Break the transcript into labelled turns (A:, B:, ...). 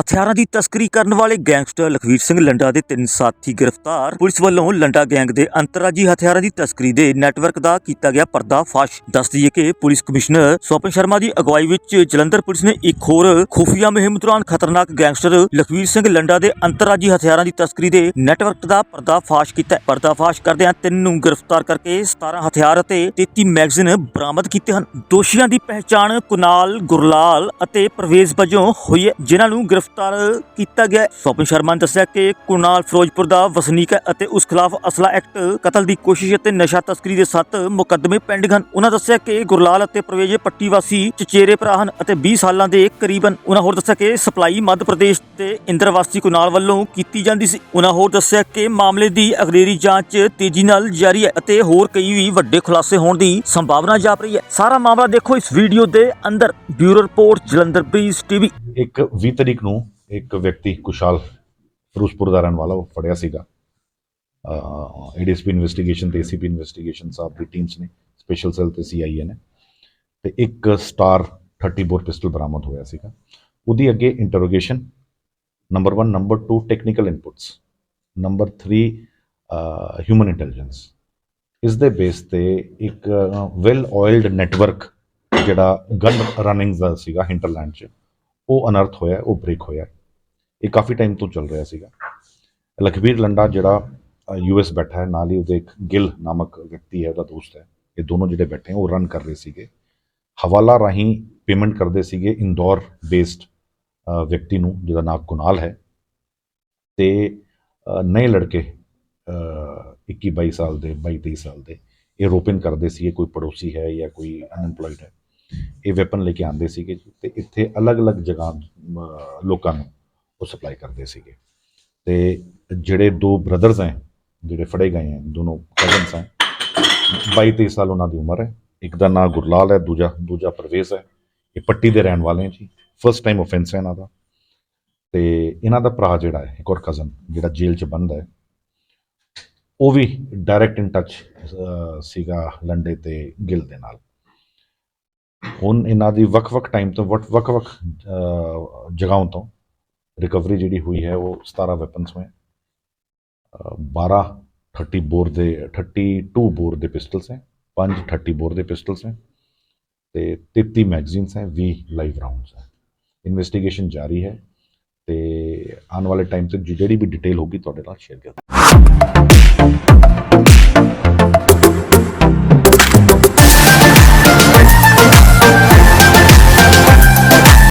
A: ਹਥਿਆਰਾਂ ਦੀ ਤਸਕਰੀ ਕਰਨ ਵਾਲੇ ਗੈਂਗਸਟਰ ਲਖਵੀਰ ਸਿੰਘ ਲੰਡਾ ਦੇ ਤਿੰਨ ਸਾਥੀ ਗ੍ਰਿਫਤਾਰ। ਪੁਲਿਸ ਵੱਲੋਂ ਲੰਡਾ ਗੈਂਗ ਦੇ ਅੰਤਰਰਾਜੀ ਹਥਿਆਰਾਂ ਦੀ ਤਸਕਰੀ ਦੇ ਨੈਟਵਰਕ ਦਾ ਕੀਤਾ ਗਿਆ ਪਰਦਾਫਾਸ਼। ਦੱਸ ਦਈਏ ਕਿ ਪੁਲਿਸ ਕਮਿਸ਼ਨਰ ਸੋਪਨ ਸ਼ਰਮਾ ਦੀ ਅਗਵਾਈ ਵਿੱਚ ਜਲੰਧਰ ਪੁਲਿਸ ਨੇ ਇੱਕ ਹੋਰ ਖੁਫੀਆ ਮੁਹਿੰਮ ਦੌਰਾਨ ਖਤਰਨਾਕ ਗੈਂਗਸਟਰ ਲਖਵੀਰ ਸਿੰਘ ਲੰਡਾ ਦੇ ਅੰਤਰਰਾਜੀ ਹਥਿਆਰਾਂ ਦੀ ਤਸਕਰੀ ਦੇ ਨੈਟਵਰਕ ਦਾ ਪਰਦਾਫਾਸ਼ ਕੀਤਾ। ਹੈ। ਪਰਦਾਫਾਸ਼ ਕਰਦਿਆਂ ਤਿੰਨ ਨੂੰ ਗ੍ਰਿਫਤਾਰ ਕਰਕੇ 17 ਹਥਿਆਰ ਅਤੇ 33 ਮੈਗਜ਼ੀਨ ਬਰਾਮਦ ਕੀਤੇ ਹਨ। ਦੋਸ਼ੀਆਂ ਦੀ ਪਹਿਚਾਣ ਕੁਨਾਲ ਗੁਰਲਾਲ ਅਤੇ ਪਰਵੇਜ਼ ਵਜੋਂ ਹੋਈ ਹੈ, ਜਿਨ੍ਹਾਂ ਨੂੰ ਗ੍ਰਿਫਤਾਰ ਕੀਤਾ ਗਿਆ ਹੈ। ਸੋਪਨ ਸ਼ਰਮਾ ਨੇ ਦੱਸਿਆ ਕਿ ਕੁਨਾਲ ਫਿਰੋਜ਼ਪੁਰ ਦਾ ਵਸਨੀਕ ਹੈ ਅਤੇ ਉਸ ਖਿਲਾਫ ਅਸਲਾ ਐਕਟ ਕਤਲ ਦੀ ਕੋਸ਼ਿਸ਼ ਅਤੇ ਨਸ਼ਾ ਤਸਕਰੀ ਦੇ 7 ਮੁਕੱਦਮੇ ਪੈਂਡਿੰਗ ਹਨ। ਉਹਨਾਂ ਦੱਸਿਆ ਕਿ ਗੁਰਲਾਲ ਅਤੇ ਪ੍ਰਵੇਜ਼ ਪੱਟੀ ਵਾਸੀ ਚਚੇਰੇ ਭਰਾ ਹਨ ਅਤੇ 20 ਸਾਲਾਂ ਦੇ ਕਰੀਬਨ ਉਹਨਾਂ ਹੋਰ ਦੱਸਿਆ ਕਿ ਸਪਲਾਈ ਮੱਧ ਪ੍ਰਦੇਸ਼ ਤੇ ਇੰਦਰਵਾਸੀ ਕੁਨਾਲ ਵੱਲੋਂ ਕੀਤੀ ਜਾਂਦੀ ਸੀ। ਉਹਨਾਂ ਹੋਰ ਦੱਸਿਆ ਕਿ ਮਾਮਲੇ ਦੀ ਅਗਲੇਰੀ ਜਾਂਚ ਤੇਜ਼ੀ ਨਾਲ ਜਾਰੀ ਹੈ ਅਤੇ ਹੋਰ ਕਈ ਵੀ ਵੱਡੇ ਖੁਲਾਸੇ ਹੋਣ ਦੀ ਸੰਭਾਵਨਾ ਜਾਪ ਰਹੀ ਹੈ। ਸਾਰਾ ਮਾਮਲਾ ਦੇਖੋ ਇਸ ਵੀਡੀਓ ਦੇ ਅੰਦਰ। Bureau report Jalandhar Breeze TV.
B: ਇੱਕ 20 ਤਰੀਕ ਨੂੰ ਇੱਕ ਵਿਅਕਤੀ ਕੁਸ਼ਾਲ ਫਿਰੋਜ਼ਪੁਰ ਦਾ ਰਹਿਣ ਵਾਲਾ, ਉਹ ਫੜਿਆ ਸੀਗਾ। ਏਡੀਐਸਪੀ ਇਨਵੈਸਟੀਗੇਸ਼ਨ ਤੇ ਏਸੀਪੀ ਇਨਵੈਸਟੀਗੇਸ਼ਨ ਸਾਹਿਬ ਦੀ ਟੀਮਸ ਨੇ ਸਪੈਸ਼ਲ ਸੈੱਲ ਤੇ ਸੀਆਈਏ ਨੇ। ਤੇ ਇੱਕ ਸਟਾਰ 30 ਬੋਰ ਪਿਸਟਲ ਬਰਾਮਦ ਹੋਇਆ ਸੀਗਾ। ਉਹਦੀ ਅੱਗੇ interrogation number 1 number 2 technical inputs number 3 human intelligence ਇਸ ਦੇ ਬੇਸ ਤੇ ਇੱਕ ਵੈਲ ਆਇਲਡ ਨੈਟਵਰਕ ਜਿਹੜਾ ਗਨ ਰਨਿੰਗ ਦਾ ਸੀਗਾ ਹਿੰਟਰਲੈਂਡ 'ਚ, ਉਹ ਅਨਰਥ ਹੋਇਆ, ਉਹ ਬ੍ਰੇਕ ਹੋਇਆ। ਇਹ ਕਾਫੀ ਟਾਈਮ ਤੋਂ ਚੱਲ ਰਿਹਾ ਸੀਗਾ। ਲਖਬੀਰ ਲੰਡਾ ਜਿਹੜਾ ਯੂਐਸ ਬੈਠਾ ਹੈ ਨਾਲ ਹੀ ਉਹਦੇ ਇੱਕ ਗਿਲ ਨਾਮਕ ਵਿਅਕਤੀ ਹੈ ਉਹਦਾ ਦੋਸਤ ਹੈ। ਇਹ ਦੋਨੋਂ ਜਿਹੜੇ ਬੈਠੇ ਉਹ ਰਨ ਕਰ ਰਹੇ ਸੀਗੇ। ਹਵਾਲਾ ਰਾਹੀਂ ਪੇਮੈਂਟ ਕਰਦੇ ਸੀਗੇ ਇੰਦੌਰ ਬੇਸਡ ਵਿਅਕਤੀ ਨੂੰ ਜਿਹਦਾ ਨਾਮ ਕੁਨਾਲ ਹੈ। ਤੇ ਅ, ਨਏ ਲੜਕੇ ਅ, 21 22 ਸਾਲ ਦੇ 22 23 ਸਾਲ ਦੇ ਇਹ ਰੋਪਿਨ ਕਰਦੇ ਸੀਗੇ ਕੋਈ ਪੜੋਸੀ ਹੈ ਜਾਂ ਕੋਈ ਅਨਐਮਪਲੋਇਡ ਹੈ। ਇਹ ਵੈਪਨ ਲੈ ਕੇ ਆਉਂਦੇ ਸੀਗੇ। ਜੀ ਤੇ ਇੱਥੇ ਅਲੱਗ-ਅਲੱਗ ਜਗ੍ਹਾ ਲੋਕਾਂ ਨੂੰ ਉਹ ਸਪਲਾਈ ਕਰਦੇ ਸੀਗੇ। ਤੇ ਜਿਹੜੇ ਦੋ ਬ੍ਰਦਰਸ ਹੈ, ਜਿਹੜੇ ਫੜੇ ਗਏ ਹੈ, ਦੋਨੋਂ ਕਜ਼ਨਸ ਹੈ 22 23 ਸਾਲ ਉਹਨਾਂ ਦੀ ਉਮਰ ਹੈ। ਇੱਕ ਦਾ ਨਾਮ ਗੁਰਲਾਲ ਹੈ, ਦੂਜਾ ਦੂਜਾ ਪਰਵੇਜ਼ ਹੈ। ਇਹ ਪੱਟੀ ਦੇ ਰਹਿਣ ਵਾਲੇ ਹੈ ਜੀ। ਫਰਸਟ ਟਾਈਮ ਆਫੈਂਸ ਹੈ ਇਹਨਾਂ ਦਾ। ਤੇ ਇਹਨਾਂ ਦਾ ਭਰਾ ਜਿਹੜਾ ਹੈ, ਇੱਕ ਹੋਰ ਕਜ਼ਨ ਜਿਹੜਾ ਜੇਲ੍ਹ 'ਚ ਬੰਦ ਹੈ, ਉਹ ਵੀ ਡਾਇਰੈਕਟ ਇਨ ਟੱਚ ਸੀਗਾ ਲੰਡੇ ਤੇ ਗਿਲ ਦੇ ਨਾਲ। ਹੁਣ ਇਹਨਾਂ ਦੀ ਵੱਖ-ਵੱਖ ਟਾਈਮ ਤੋਂ ਵੱਖ- ਵੱਖ-ਵੱਖ ਜਗ੍ਹਾਵਾਂ ਤੋਂ ਰਿਕਵਰੀ ਜਿਹੜੀ ਹੋਈ ਹੈ ਉਹ 17 ਵੈਪਨਸ में ਅ, 12 30 ਬੋਰ ਦੇ 32 ਬੋਰ ਦੇ ਪਿਸਟਲਸ ਹੈ 5 30 ਬੋਰ ਦੇ ਪਿਸਟਲਸ ਹੈ ਤੇ 33 ਮੈਗਜ਼ੀਨਸ ਹੈ 20 ਲਾਈਵ ਰਾਉਂਡਸ ਹੈ। ਇਨਵੈਸਟੀਗੇਸ਼ਨ ਜਾਰੀ ਹੈ ਤੇ ਆਉਣ ਵਾਲੇ ਟਾਈਮ ਤੇ ਜਿਹੜੀ ਵੀ ਡਿਟੇਲ ਹੋਗੀ ਤੁਹਾਡੇ ਨਾਲ ਸ਼ੇਅਰ ਕਰਾਂਗੇ।